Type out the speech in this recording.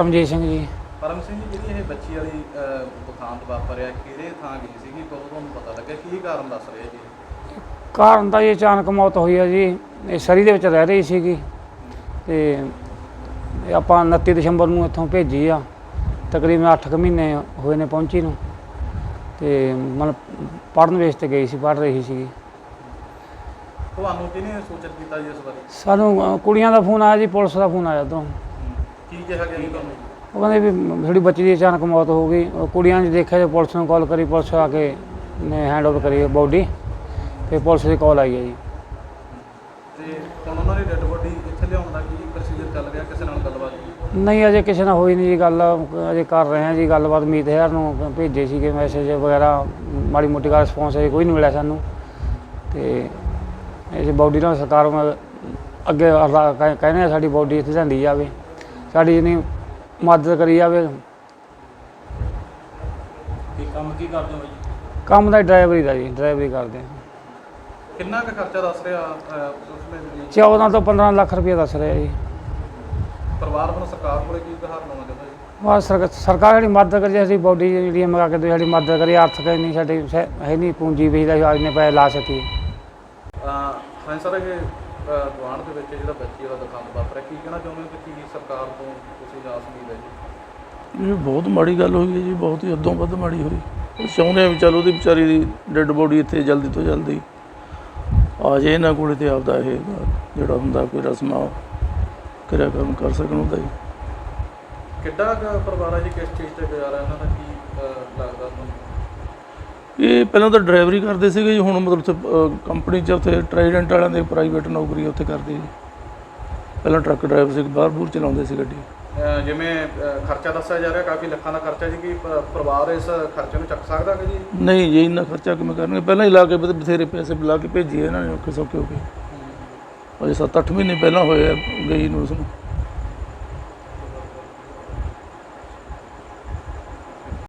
ਪਰਮਜੀਤ ਸਿੰਘ ਜੀ। ਪਰਮ ਸਿੰਘ ਜੀ ਜਿਹੜੀ ਇਹ ਬੱਚੀ ਵਾਲੀ ਅਹ, ਦੁਕਾਨ ਵਾਪਰਿਆ ਕਿਹੜੇ ਥਾਂ ਗਈ ਸੀਗੀ? ਕਦੋਂ ਤੁਹਾਨੂੰ ਪਤਾ ਲੱਗਾ ਕੀ ਕਾਰਨ ਦੱਸ ਰਹੇ ਜੀ? ਕਾਰਨ ਤਾਂ ਇਹ ਅਚਾਨਕ ਮੌਤ ਹੋਈ ਹੈ ਜੀ। ਇਹ ਸਰੀ ਦੇ ਵਿੱਚ ਰਹਿ ਰਹੀ ਸੀਗੀ। ਤੇ ਇਹ ਆਪਾਂ 29 ਦਸੰਬਰ ਨੂੰ ਇੱਥੋਂ ਭੇਜੀ ਆ। ਤਕਰੀਬਨ 8 ਮਹੀਨੇ ਹੋਏ ਨੇ ਪਹੁੰਚੀ ਨੂੰ। ਤੇ ਮਤਲਬ ਪੜਨ ਵੇਸ ਤੇ ਗਈ ਸੀ ਪੜ ਰਹੀ ਸੀਗੀ। ਤੁਹਾਨੂੰ ਕਿਹਨੇ ਸੂਚਿਤ ਕੀਤਾ ਜੀ ਇਸ ਬਾਰੇ? ਸਾਨੂੰ ਅ, ਕੁੜੀਆਂ ਦਾ ਫੋਨ ਆਇਆ ਜੀ ਪੁਲਿਸ ਦਾ ਫੋਨ ਆਇਆ ਉਦੋਂ ਕੀ ਕਿਹਾ ਗਿਆ ਜੀ ਤੁਹਾਨੂੰ? ਉਹ ਕਹਿੰਦੇ ਵੀ ਸਾਡੀ ਬੱਚੀ ਦੀ ਅਚਾਨਕ ਮੌਤ ਹੋ ਗਈ ਉਹ ਕੁੜੀਆਂ ਨੇ ਦੇਖਿਆ ਤੇ ਪੁਲਿਸ ਨੂੰ ਕਾਲ ਕਰੀ ਪੁਲਿਸ ਆ ਕੇ ਨੇ ਹੈਂਡ ਓਵਰ ਕਰੀ ਬੋਡੀ ਤੇ ਪੁਲਿਸ ਦੀ ਕਾਲ ਆਈ ਹੈ ਜੀ। ਤੇ ਹੁਣ ਉਹਨਾਂ ਦੀ ਡੈੱਡ ਬੋਡੀ ਇੱਥੇ ਲਿਆਉਣ ਦਾ ਕੀ ਪ੍ਰੋਸੀਜਰ ਚੱਲ ਰਿਹਾ ਕਿਸੇ ਨਾਲ ਗੱਲਬਾਤ? ਨਹੀਂ ਅਜੇ ਕਿਸੇ ਨਾਲ ਹੋਈ ਨਹੀਂ ਜੀ ਗੱਲ ਅਜੇ ਕਰ ਰਹੇ ਹਾਂ ਜੀ ਗੱਲਬਾਤ ਮੀਤ ਹੈਰ ਨੂੰ ਭੇਜੇ ਸੀਗੇ ਮੈਸੇਜ ਵਗੈਰਾ ਮਾੜੀ ਮੋਟੀ ਦਾ ਰਿਸਪੌਂਸ ਅਜੇ ਕੋਈ ਨਹੀਂ ਮਿਲਿਆ ਸਾਨੂੰ। ਤੇ ਇਹ ਬਾਡੀ ਨਾਲ ਸਰਕਾਰ ਅੱਗੇ ਕਹਿੰਦੇ ਆ ਸਾਡੀ ਬਾਡੀ ਇੱਥੇ ਲਿਆਂਦੀ ਜਾਵੇ। ਸਾਡੀ ਜਿੰਨੀ ਮਦਦ ਕਰੀ ਜਾਵੇ। ਕੰਮ ਕੀ ਕਰਦੇ ਹੋ ਜੀ? ਕੰਮ ਦਾ ਡਰਾਈਵਰੀ ਦਾ ਜੀ ਡਰਾਈਵਰੀ ਕਰਦੇ ਹਾਂ ਕਿੰਨਾ ਕੁ ਖਰਚਾ ਦੱਸ ਰਿਹਾ ਅਹ, ਉਸ ਨੇ 14 ਤੋਂ 15 ਲੱਖ ਰੁਪਏ ਦੱਸ ਰਿਹਾ ਜੀ। ਪਰਿਵਾਰ ਵੱਲੋਂ ਸਰਕਾਰ ਕੋਲੇ ਕੀ ਗੁਹਾਰ ਲਾਉਣਾ ਚਾਹੁੰਦਾ ਜੀ? ਬਸ ਸਰਕਾਰ ਸਰਕਾਰ ਜਿਹੜੀ ਮਦਦ ਕਰੀ ਸਾਡੀ ਬਾਡੀ ਜਿਹੜੀ ਮੰਗਾ ਕੇ ਦੇ ਸਾਡੀ ਮਦਦ ਕਰੀ ਆਰਥਿਕ ਨਹੀਂ ਸਾਡੀ ਸ- ਹੈ ਨਹੀਂ ਪੂੰਜੀ ਵੀ ਦਾ ਅੱਜ ਨੇ ਪੈਸੇ ਲਾ ਸਕੀਏ ਅਹ, ਹਾਂ ਸਰ ਇਹ ਗੁਆਂਢ ਦੇ ਵਿੱਚ ਜਿਹੜਾ ਬੱਚੀ ਵਾਲਾ ਦੁਕਾਨ ਵਾਪਰਿਆ ਕੀ ਕਹਿਣਾ ਚਾਹੁੰਦੇ ਹੋ ਕਿ ਕੀ ਸਰਕਾਰ ਤੋਂ ਤੁਸੀਂ ਆਸ ਉਮੀਦ ਹੈ ਜੀ? ਇਹ ਬਹੁਤ ਮਾੜੀ ਗੱਲ ਹੋਈ ਹੈ ਜੀ ਬਹੁਤ ਹੀ ਹੱਦੋਂ ਵੱਧ ਮਾੜੀ ਹੋਈ। ਉਹ ਚਾਹੁੰਦੇ ਆ ਵੀ ਚਲ ਉਹਦੀ ਵਿਚਾਰੀ ਦੀ ਡੈੱਡ ਬੋਡੀ ਇੱਥੇ ਜਲਦੀ ਤੋਂ ਜਲਦੀ ਆ ਜੇ ਇਹਨਾਂ ਕੋਲੇ ਤੇ ਆਪਦਾ ਇਹ ਜਿਹੜਾ ਹੁੰਦਾ ਕੋਈ ਰਸਮਾਂ ਕਿਰਿਆ ਕਰਮ ਕਰ ਸਕਣ ਉਹਦਾ ਜੀ। ਕਿੱਡਾ ਪਰਿਵਾਰ ਹੈ ਜੀ ਕਿਸ ਚੀਜ਼ ਤੇ ਗੁਜ਼ਾਰਾ ਇਹਨਾਂ ਦਾ ਕੀ ਲੱਗਦਾ ਤੁਹਾਨੂੰ? ਇਹ ਪਹਿਲਾਂ ਤਾਂ ਡਰਾਈਵਰੀ ਕਰਦੇ ਸੀਗੇ ਜੀ ਹੁਣ ਮਤਲਬ ਉੱਥੇ ਕੰਪਨੀ 'ਚ ਉੱਥੇ ਟ੍ਰਾਈਡੈਂਟ ਵਾਲਿਆਂ ਦੇ ਪ੍ਰਾਈਵੇਟ ਨੌਕਰੀ ਉੱਥੇ ਕਰਦੇ ਜੀ। ਪਹਿਲਾਂ ਟਰੱਕ ਡਰਾਈਵਰ ਸੀ ਬਾਹਰ ਬੂਰ ਚਲਾਉਂਦੇ ਸੀ ਗੱਡੀ। ਜਿਵੇਂ ਖਰਚਾ ਦੱਸਿਆ ਜਾ ਰਿਹਾ ਕਾਫੀ ਲੱਖਾਂ ਦਾ ਖਰਚਾ ਜੀ ਕਿ ਪਰਿਵਾਰ ਇਸ ਖਰਚੇ ਨੂੰ ਚੱਕ ਸਕਦਾ ਹੈ ਜੀ? ਨਹੀਂ ਜੀ ਇੰਨਾ ਖਰਚਾ ਕਿਵੇਂ ਕਰਨਗੇ? ਪਹਿਲਾਂ ਹੀ ਲਾ ਕੇ ਬਥ- ਬਥੇਰੇ ਪੈਸੇ ਲਾ ਕੇ ਭੇਜੀਏ ਇਹਨਾਂ ਨੇ ਔਖੇ ਸੌਖੇ ਹੋ ਕੇ। ਅਜੇ 7-8 ਮਹੀਨੇ ਪਹਿਲਾਂ ਹੋਏ ਆ ਗਈ ਨੂੰ ਉਸਨੂੰ